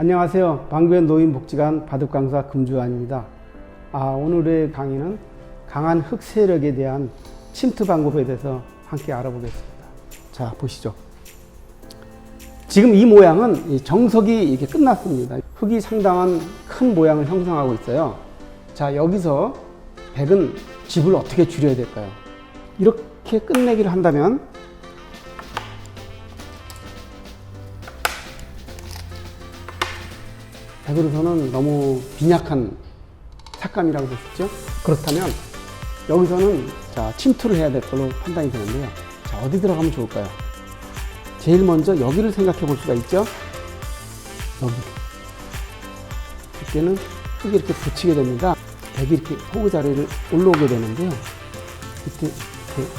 안녕하세요. 방구현 노인복지관 바둑 강사 금주환입니다. 아, 오늘의 강의는 강한 흙 세력에 대한 침투 방법에 대해서 함께 알아보겠습니다. 자, 보시죠. 지금 이 모양은 이 정석이 이렇게 끝났습니다. 흙이 상당한 큰 모양을 형성하고 있어요. 자, 여기서 백은 집을 어떻게 줄여야 될까요? 이렇게 끝내기를 한다면 백으로서는 너무 빈약한 삭감이라고 볼 수 있죠. 그렇다면 여기서는 자 침투를 해야 될 걸로 판단이 되는데요. 자 어디 들어가면 좋을까요? 제일 먼저 여기를 생각해 볼 수가 있죠. 여기. 그때는 흙이 이렇게 붙이게 됩니다. 백이 이렇게 호구 자리를 올라오게 되는데요. 이때 이렇게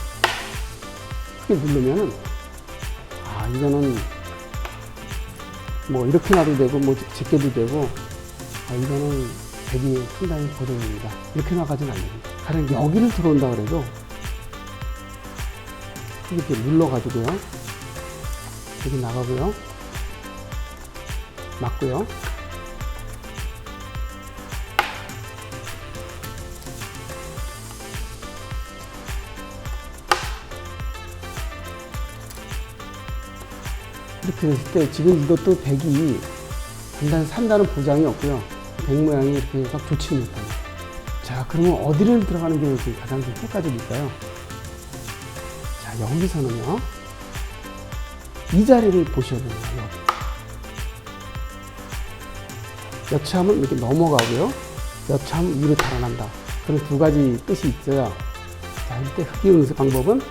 크게 누르면은 아 이거는 뭐 이렇게 놔도 되고 뭐 제껴도 되고 아, 이거는 백이 상당히 고정입니다. 이렇게 나가지는 않습니다. 가령 여기를 들어온다 그래도 이렇게 눌러가지고요. 여기 나가고요. 맞고요. 이렇게 됐을 때 지금 이것도 백이 단단 산다는 보장이 없고요. 백 모양이 막 좋지 못합니다. 자, 그러면 어디를 들어가는 게 가장 좀 효과적일까요? 자, 여기서는요. 이 자리를 보셔야 됩니다. 여차하면 이렇게 넘어가고요. 여차하면 위로 달아난다. 그런 두 가지 뜻이 있어요. 자, 이때 흑기 응수 방법은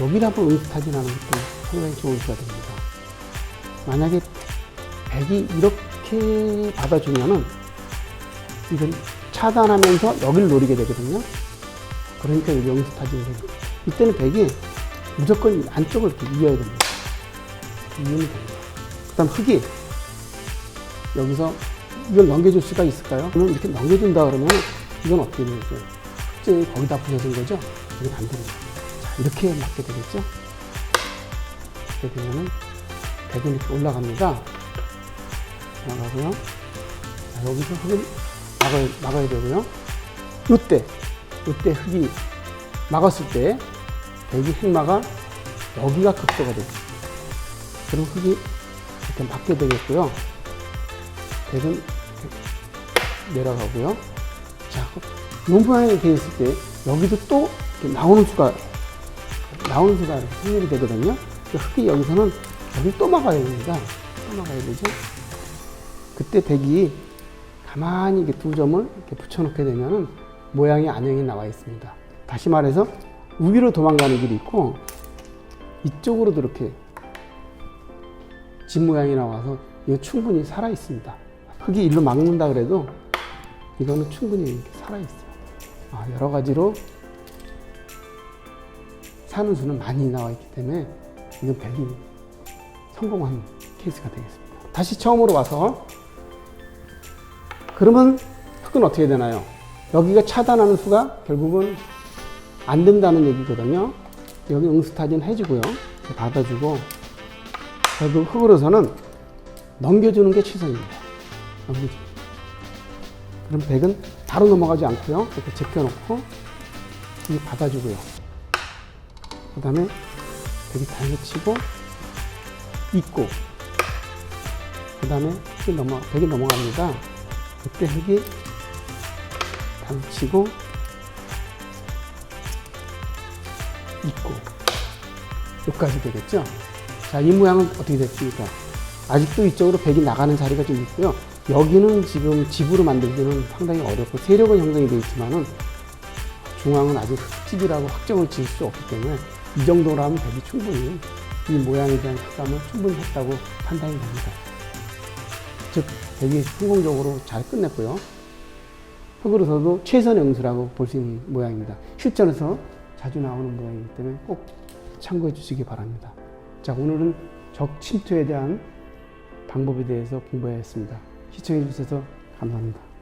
여기를 한번 응수타진하는 것도 상당히 수가 됩니다. 만약에 백이 이렇게 받아주면은 이건 차단하면서 여기를 노리게 되거든요. 그러니까 여기 응수타진이 됩니다. 이때는 백이 무조건 안쪽을 이렇게 이어야 됩니다. 이으면 됩니다. 그 다음 흙이 여기서 이걸 넘겨줄 수가 있을까요? 그러면 이렇게 넘겨준다 그러면 이건 어떻게 되겠어요? 흑증이 거기다 부서진 거죠? 이건 안 됩니다. 자, 이렇게 맞게 되겠죠? 이렇게 되면은 백이 이렇게 올라갑니다. 나가고요. 자, 여기서 흙을 막아야, 막아야 되고요. 요때, 요때 흙이 막았을 때 백이 흑마가 여기가 극소가 됩니다. 그럼 흙이 이렇게 맞게 되겠고요. 백은 내려가고요. 자, 요 모양이 되어 있을 때 여기도 또 이렇게 나오는 수가 나오는 수가 생략이 되거든요. 그 흙이 여기서는 여기 또 막아야 됩니다. 또 막아야 되죠. 그때 백이 가만히 이렇게 두 점을 이렇게 붙여놓게 되면은 모양이 안형이 나와 있습니다. 다시 말해서 우위로 도망가는 길이 있고 이쪽으로도 이렇게 집 모양이 나와서 이거 충분히 살아 있습니다. 흙이 일로 막는다 그래도 이거는 충분히 이렇게 살아 있어요. 아, 여러 가지로 사는 수는 많이 나와 있기 때문에 이건 백이 성공한 케이스가 되겠습니다. 다시 처음으로 와서 그러면 흙은 어떻게 되나요? 여기가 차단하는 수가 결국은 안 된다는 얘기거든요. 여기 응스타진 해주고요. 받아주고 결국 흙으로서는 넘겨주는 게 최선입니다. 넘겨주는. 그럼 백은 바로 넘어가지 않고요. 이렇게 제껴놓고 이 받아주고요. 그 다음에 백이 달려치고 있고 그 다음에 흙이 넘어 백이 넘어갑니다. 그때 흙이 달치고 있고 여기까지 되겠죠. 자, 이 모양은 어떻게 됐습니까? 아직도 이쪽으로 백이 나가는 자리가 좀 있고요. 여기는 지금 집으로 만들기는 상당히 어렵고 세력은 형성이 되어 있지만은 중앙은 아직 흙집이라고 확정을 지을 수 없기 때문에 이 정도라면 백이 충분히 이 모양에 대한 흑감을 충분히 했다고 판단이 됩니다. 즉, 백이 성공적으로 잘 끝냈고요. 흙으로서도 최선의 응수라고 볼 수 있는 모양입니다. 실전에서 자주 나오는 모양이기 때문에 꼭 참고해 주시기 바랍니다. 자, 오늘은 적 침투에 대한 방법에 대해서 공부했습니다. 시청해 주셔서 감사합니다.